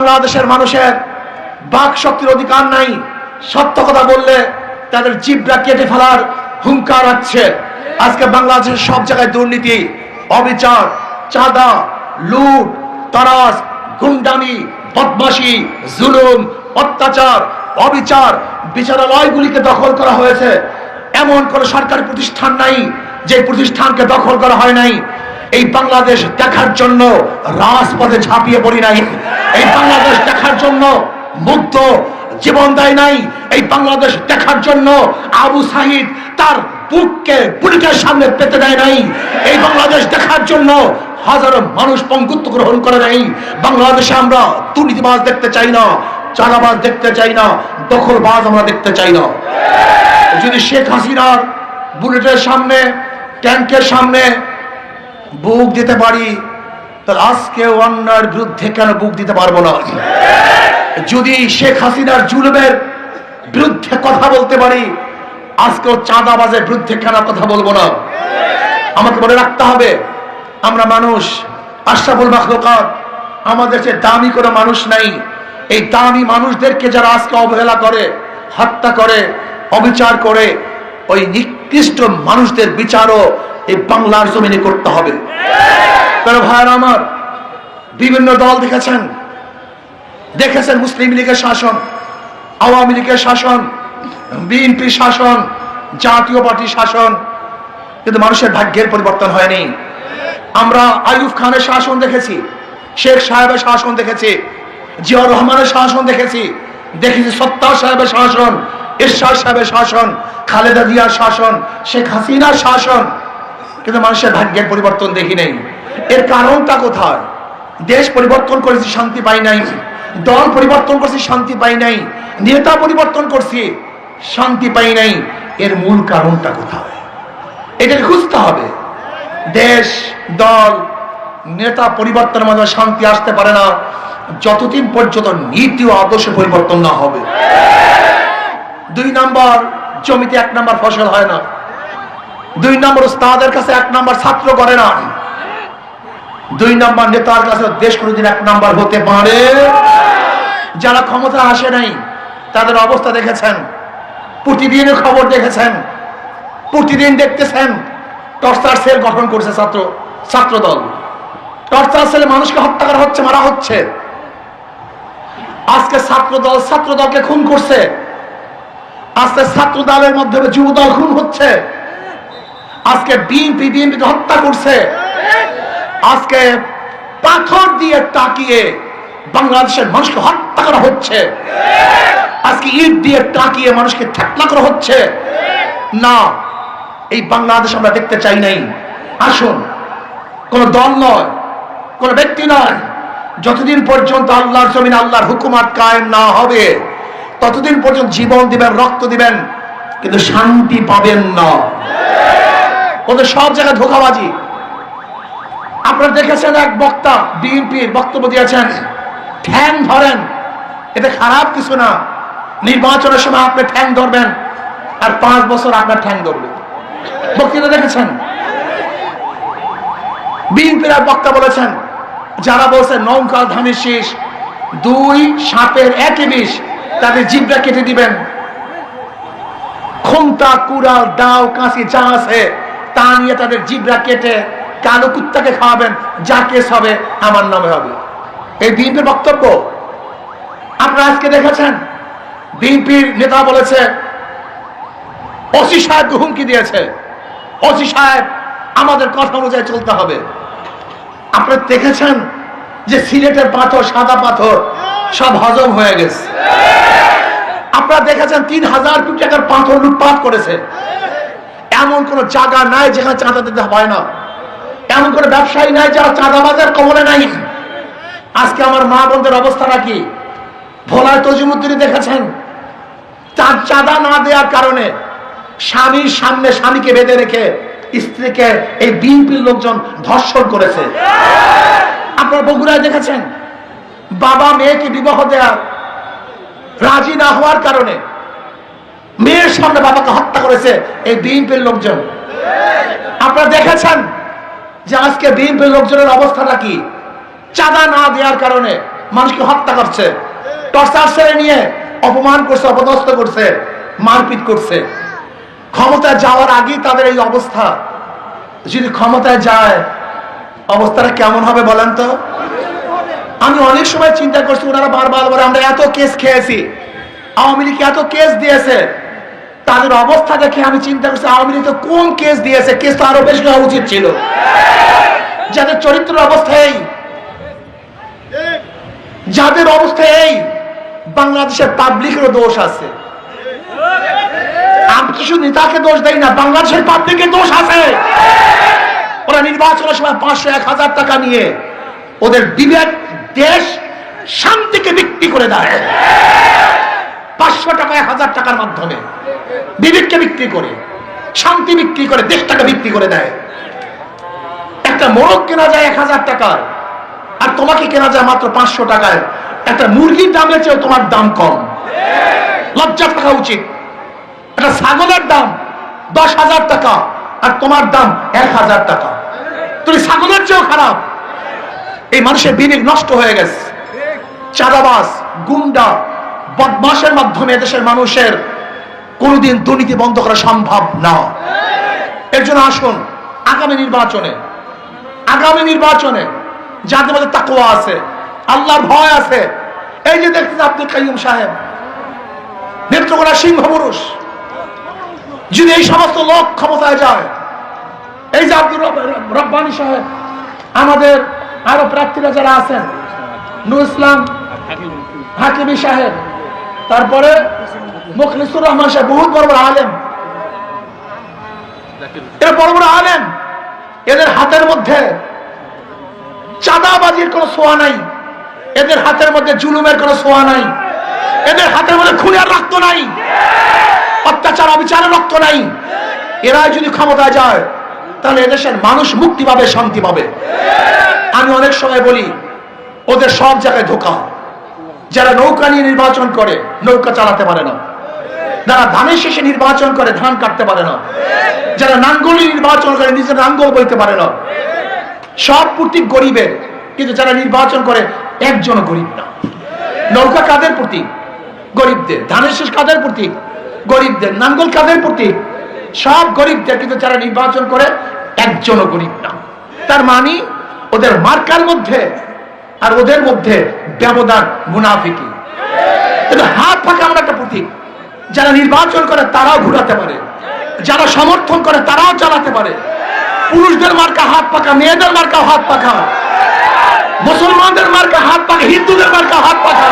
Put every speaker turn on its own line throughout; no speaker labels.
বাংলাদেশের মানুষের বাক শক্তির অধিকার নাই। সত্য কথা বললে তাদের জিভটা কেটে ফেলার হুঙ্কার আছে। আজকে বাংলাদেশের সব জায়গায় দুর্নীতি, অবিচার, চাঁদা, লুট, তারাস, গুন্ডামি, বদমাশি, জুলুম, অত্যাচার, অবিচার বিচারালয়গুলিকে দখল করা হয়েছে। এমন কোন সরকারি প্রতিষ্ঠান নাই যে প্রতিষ্ঠানকে দখল করা হয় নাই। এই বাংলাদেশ দেখার জন্য রাজপথে ঝাঁপিয়ে পড়ি নাই। এই বাংলাদেশ দেখার জন্য মুগ্ধ জীবন দেয় নাই। এই বাংলাদেশ দেখার জন্য আবু সাহিদ তার বুককে বুলেটের সামনে পেতে দেয় নাই। এই বাংলাদেশ দেখার জন্য হাজারো মানুষ পঙ্গুত্ব গ্রহণ করে নাই। বাংলাদেশে আমরা দুর্নীতিবাজ দেখতে চাই না, চাঁদাবাজ দেখতে চাই না, দখলবাজ আমরা দেখতে চাই না। যদি শেখ হাসিনার বুলেটের সামনে ট্যাঙ্কের সামনে বুক দিতে পারি, তাহলে আজকে অন্যায়ের বিরুদ্ধে কেন বুক দিতে পারব না? যদি শেখ হাসিনার জুলুমের বিরুদ্ধে কথা বলতে পারি আজকেও চাঁদাবাজের বিরুদ্ধে কেন কথা বলব না? আমাকে মনে রাখতে হবে, আমরা মানুষ, আশরাফুল মাখলুকাত, আমাদের যে দামি কোনো মানুষ নাই। এই দামি মানুষদেরকে যারা আজকে অবহেলা করে, হত্যা করে, অবিচার করে, ওই নিকৃষ্ট মানুষদের বিচারও এই বাংলার জমিনে করতে হবে। তারা আমার, বিভিন্ন দল দেখেছেন। দেখেছেন মুসলিম লীগের শাসন, আওয়ামী লীগের শাসন, বিএনপি শাসন, জাতীয় পার্টি শাসন, কিন্তু মানুষের ভাগ্যের পরিবর্তন হয়নি। আমরা আইয়ুব খানের শাসন দেখেছি, শেখ সাহেবের শাসন দেখেছি, জিয়াউর রহমানের শাসন দেখেছি দেখেছি সত্তার সাহেবের শাসন ইরশাদ সাহেবের শাসন, খালেদা জিয়ার শাসন, শেখ হাসিনার শাসন কিন্তু মানুষের ভাগ্যের পরিবর্তন দেখি নাই। এর কারণটা কোথায়? দেশ পরিবর্তন করেছি, শান্তি পাই নাই। দল পরিবর্তন করছি, শান্তি পাই নাই। নেতা পরিবর্তন করছি, শান্তি পাই নাই। এর মূল কারণটা কোথায়? এটাকে খুঁজতে হবে? দেশ, দল, নেতা পরিবর্তনের মাধ্যমে শান্তি আসতে পারে না। যতদিন পর্যন্ত নীতি ও আদর্শ পরিবর্তন না হবে। দুই নম্বর, জমিতে এক নম্বর ফসল হয় না। দুই নম্বর তাদের কাছে এক নম্বর ছাত্র করে না। দুই নম্বর নেতার কাছে দেশ কোনোদিন এক নম্বর হতে পারে। যারা ক্ষমতা আসে নাই, তাদের অবস্থা দেখেছেন, প্রতিদিনের খবর দেখেছেন, প্রতিদিন দেখতেছেন, টর্চার সেল গঠন করছে ছাত্র ছাত্র দল। টর্চার সেলে মানুষকে হত্যা করা হচ্ছে, মারা হচ্ছে। আজকে ছাত্র দল, ছাত্র দলকে খুন করছে। আজকে ছাত্র দলের মাধ্যমে যুব দল খুন হচ্ছে। আজকে বিএনপি বিএনপিকে হত্যা করছে। আজকে পাথর দিয়ে তাকিয়ে বাংলাদেশের মানুষকে হত্যা করা হচ্ছে। আজকে ইট দিয়ে তাকিয়ে মানুষকে ঠেকলা করা হচ্ছে। না, এই বাংলাদেশ আমরা দেখতে চাই নাই। আসুন, কোন দল নয়, কোন ব্যক্তি নয়। যতদিন পর্যন্ত আল্লাহর জমিন আল্লাহর হুকুমাত কায়েম না হবে, ততদিন পর্যন্ত জীবন দিবেন, রক্ত দিবেন, কিন্তু শান্তি পাবেন না। ওদের সব জায়গায় ধোকাবাজি। আপনারা দেখেছেন এক বক্তা বিএনপির বক্তব্য দিয়েছেন, ঠ্যাং ধরেন। এটা খারাপ কিছু না। নির্বাচনের সময় আপনি ঠ্যাং ধরবেন আর পাঁচ বছর আপনার ঠ্যাং ধরবে। বক্তৃতা দেখেছেন? বিএনপির এক বক্তা বলেছেন, যারা বলছে নৌকা ধানের শীষ, দুই সাপের একই বিষ, তাদের জিভটা কেটে দিবেন। খুমটা কুড়াল দাও কাঁচি যা আছে তা নিয়ে তাদের জিভরা কেটে কালো কুত্তাকে খাওয়াবেন, যা কেস হবে আমার নামে হবে। এই বিএনপির বক্তব্য আপনারা আজকে দেখেছেন? বিএনপির নেতা বলেছে, ওসি সাহেব হুমকি দিয়েছে। ওসি সাহেব, আমাদের কথা অনুযায়ী চলতে হবে। আপনারা দেখেছেন যে সিলেটের পাথর, সাদা পাথর, সব হজম হয়ে গেছে। আপনারা দেখেছেন তিন হাজার কোটি টাকার পাথর লুটপাট করেছে। এমন কোন জায়গা নাই যেখানে চাঁদা দিতে হয় না। এমন কোন ব্যবসায়ী নাই যারা চাঁদা বাজার কমলে নাই। আজকে আমার মা বোনদের অবস্থাটা কি ভোলায় তজিমুদ্দিনে দেখেছেন? তার চাঁদা না দেওয়ার কারণে স্বামীর সামনে স্বামীকে বেঁধে রেখে স্ত্রীকে এই বিএনপির লোকজন ধর্ষণ করেছে। আপনার বগুড়ায় দেখেছেন? বাবা মেয়েকে বিবাহ দেওয়ার রাজি না হওয়ার কারণে মেয়ের সামনে বাবাকে হত্যা করেছে এই বিএনপির লোকজন। আপনারা দেখেছেন যে আজকে বিএনপির লোকজনের অবস্থাটা কি? চাঁদা না দেওয়ার কারণে মানুষকে হত্যা করছে, টর্চার ছেড়ে নিয়ে অপমান করছে, অপদস্থ করছে, মারপিট করছে। ক্ষমতায় যাওয়ার আগেই তাদের এই অবস্থা। যদি ক্ষমতায় যায়, অবস্থাটা কেমন হবে বলেন তো? আমি অনেক সময় চিন্তা করছি, ওনারা বারবার আমরা এত কেস খেয়েছি, আওয়ামী লীগ এত কেস দিয়েছে। তাদের অবস্থা দেখে আমি চিন্তা করছি, আওয়ামী লীগ কোন কেস দিয়েছে? কেস তো আরও বেশি হওয়া উচিত ছিল। যাদের চরিত্রের অবস্থা এই, যাদের অবস্থা এই, বাংলাদেশের পাবলিকেরও দোষ আছে। আমি কিছু নেতাকে দোষ দেই না, বাংলাদেশের পাবলিকের দোষ আছে। ওরা নির্বাচনের সময় পাঁচশো এক হাজার টাকা নিয়ে ওদের বিবেক, দেশ শান্তিকে বিক্রি করে দেয়। পাঁচশো টাকা, এক হাজার টাকার মাধ্যমে বিবেককে বিক্রি করে, শান্তি বিক্রি করে, দেশটাকে বিক্রি করে দেয়। একটা মোরগ কেনা যায় এক হাজার টাকার, আর তোমাকে কেনা যায় মাত্র পাঁচশো টাকায় একটা মুরগির দামের চেয়েও তোমার দাম কম। লজ্জা থাকা উচিত। একটা ছাগলের দাম দশ হাজার টাকা, আর তোমার দাম এক হাজার টাকা। তুমি ছাগলের চেয়েও খারাপ। এই মানুষের বিবেক নষ্ট হয়ে গেছে। চাঁদাবাস গুন্ডা বদমাসের মাধ্যমে দেশের মানুষের কোনোদিন দুর্নীতি বন্ধ করা সম্ভব না। এর জন্য আসুন, আগামী নির্বাচনে আগামী নির্বাচনে যাদের মধ্যে তাকুয়া আছে, আল্লাহর ভয় আছে। এই যে দেখতেন আব্দুল কাইম সাহেব, নেত্রকোনা সিংহ পুরুষ যদি এই সমস্ত লোক ক্ষমতায় যায়, এই যে আব্দুল রব- রব্বানী সাহেব, আমাদের আরও প্রার্থীরা যারা আছেন নুর ইসলাম, হাকিমি সাহেব তারপরে মুখলিসুর রহমান সাহেব বহুত বড় বড় আলেম। এরা বড় বড় আলেম। এদের হাতের মধ্যে চাঁদাবাজির কোনো সোয়া নাই। এদের হাতের মধ্যে জুলুমের কোনো সোয়া নাই। এদের হাতের মধ্যে খুনের রক্ত নাই। অত্যাচার, অবিচারের রক্ত নাই। এরা যদি ক্ষমতায় যায়, তাহলে এদেশের মানুষ মুক্তি পাবে, শান্তি পাবে। আমি অনেক সময় বলি, ওদের সব জায়গায় ধোকা। যারা নৌকা নিয়ে নির্বাচন করে, নৌকা চালাতে পারে না। যারা ধানের শেষে নির্বাচন করে, ধান কাটতে পারে না। যারা নাঙ্গলি নির্বাচন করে, নিজের নাঙ্গল বইতে পারে না। সব প্রতীক গরিবের, কিন্তু যারা নির্বাচন করে একজন গরিব না। নৌকা কাদের প্রতীক গরিবদের। ধানের শেষ কাদের প্রতীক গরিবদের। নাঙ্গল কাদের প্রতীক সব গরিবদের, কিন্তু যারা নির্বাচন করে, একজনও গরিব না। তার মানে ওদের মার্কার মধ্যে আর ওদের মধ্যে ব্যবধান মুনাফিকি। কিন্তু হাত ফাঁকা আমরা একটা প্রতীক। যারা নির্বাচন করে তারাও ঘুরাতে পারে। যারা সমর্থন করে তারাও চালাতে পারে। পুরুষদের মার্কা হাত পাকা, মেয়েদের মার্কা হাত পাকা। মুসলমানদের মার্কা হাত পাকা, হিন্দুদের মার্কা হাত পাকা।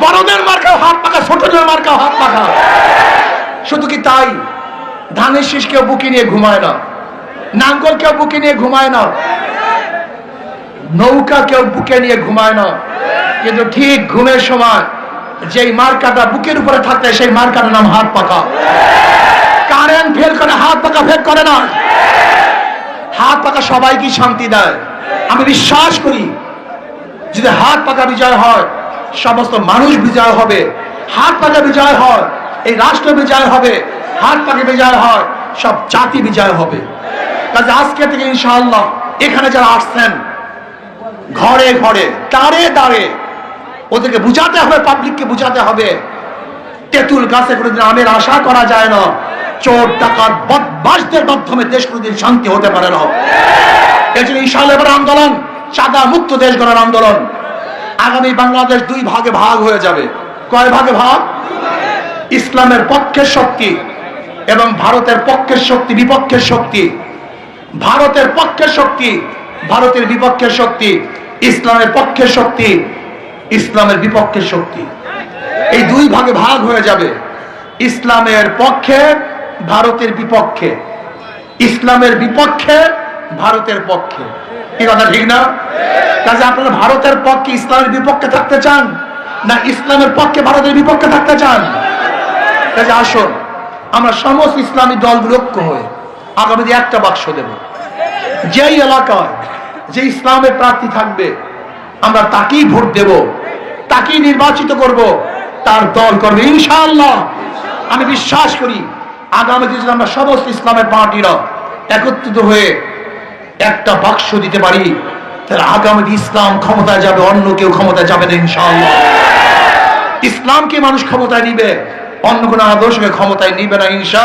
বড়দের মার্কা হাত পাকা, ছোটদের মার্কা হাত পাকা। শুধু কি তাই? ধানের শীষ কেউ বুকে নিয়ে ঘুমায় না। নাঙ্গল কেউ বুকে নিয়ে ঘুমায় না। নৌকা কেউ বুকে নিয়ে ঘুমায় না। কিন্তু ঠিক ঘুমের সময় যেই মার্কাটা বুকের উপরে থাকতে সেই মার্কাটার নাম হাত পাকা। কারেন্ট ফেল করে হাত পাকা, ফেল করে না। হাত পাকা সবাইকে শান্তি দেয়। আমি বিশ্বাস করি, যদি হাত পাকা বিজয় হয়, সমস্ত মানুষ বিজয় হবে। হাত পাকা বিজয় হয়, এই রাষ্ট্র বিজয় হবে। হাত পাকা বিজয় হয়, সব জাতি বিজয় হবে। কাজে আজকে থেকে ইনশাআল্লাহ, এখানে যারা আসছেন ঘরে ঘরে দাঁড়ে দাঁড়ে ওদেরকে বুঝাতে হবে পাবলিককে বুঝাতে হবে। তেঁতুল গাছে কোনোদিন আমের আশা করা যায় না। চোর টাকার বদমাসদের মাধ্যমে দেশ কোনোদিন শান্তি হতে পারে না। এই জন্য ইনশাআল্লাহ এবার আন্দোলন চাঁদা মুক্ত দেশ গড়ার আন্দোলন। আগামী বাংলাদেশ দুই ভাগে ভাগ হয়ে যাবে। কয় ভাগে ভাগ? ইসলামের পক্ষের শক্তি এবং ভারতের পক্ষের শক্তি, বিপক্ষের শক্তি। ভারতের পক্ষের শক্তি, ভারতের বিপক্ষের শক্তি। ইসলামের পক্ষের শক্তি, ইসলামের বিপক্ষের শক্তি। এই দুই ভাগে ভাগ হয়ে যাবে। ইসলামের পক্ষে, ভারতের বিপক্ষে। ইসলামের বিপক্ষে, ভারতের পক্ষে। কি কথা, ঠিক না? কাজে আপনারা ভারতের পক্ষে ইসলামের বিপক্ষে থাকতে চান, না ইসলামের পক্ষে ভারতের বিপক্ষে থাকতে চান? কাজে আসুন, আমরা সমস্ত ইসলামী দলগুলো ঐক্য হয়ে আগামী একটা বাক্স দেব। যেই এলাকায় যে ইসলামের প্রার্থী থাকবে, আমরা তাকেই ভোট দেব, তাকেই নির্বাচিত করব, তার দল করবে, ইনশাআল্লাহ। আমি বিশ্বাস করি, আগামী দিনে আমরা সমস্ত ইসলামের পার্টিরা একত্রিত হয়ে একটা বাক্স দিতে পারি, তাহলে আগামী ইসলাম ক্ষমতায় যাবে, অন্য কেউ ক্ষমতায় যাবে না, ইনশাআল্লাহ। ইসলামকে মানুষ ক্ষমতায় নিবে, অন্য কোনো আদর্শকে ক্ষমতায় নিবে না ইনশা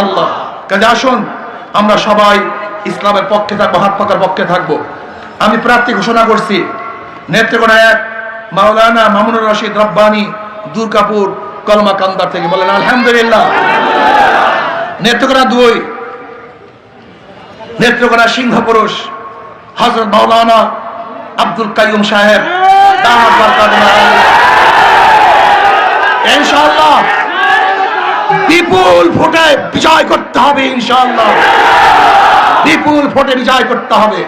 আল্লাহ কাজে আসুন, আমরা সবাই ইসলামের পক্ষে থাকব হাত পাকার পক্ষে থাকব। আমি প্রার্থী ঘোষণা করছি নেত্রকোনা এক মাওলানা মামুনুর রশিদ রব্বানি, দুর্গাপুর কলমা কান্দার থেকে বলেন, আলহামদুলিল্লাহ। নেত্রকোনা দুই নেত্রকোনা সিংহ পুরুষ হজরত মাওলানা আব্দুল কাইয়ুম সাহেব। ইনশাআল্লাহ, বিপুল ভোটে বিজয় করতে হবে, ইনশাআল্লাহ। বিপুল ভোটে বিজয় করতে হবে।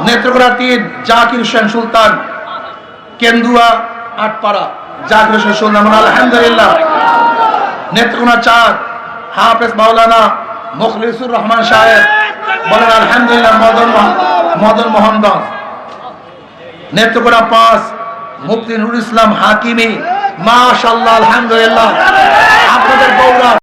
নেত্রকোনা জাকির হোসেন সুলতান, কেন্দুয়া আটপাড়া, জাকির হোসেন সুলতান আলহামদুলিল্লাহ। নেত্রকোনা চার, হাফেজ মাওলানা মুখলিসুর রহমান সাহেব, বলেন আলহামদুলিল্লাহ মদন মদন মোহন- মোহনগঞ্জ নেত্রকোনা পাঁচ, মুফতি নুরুল ইসলাম হাকিমি মাশাল্লাহ আলহামদুলিল্লাহ।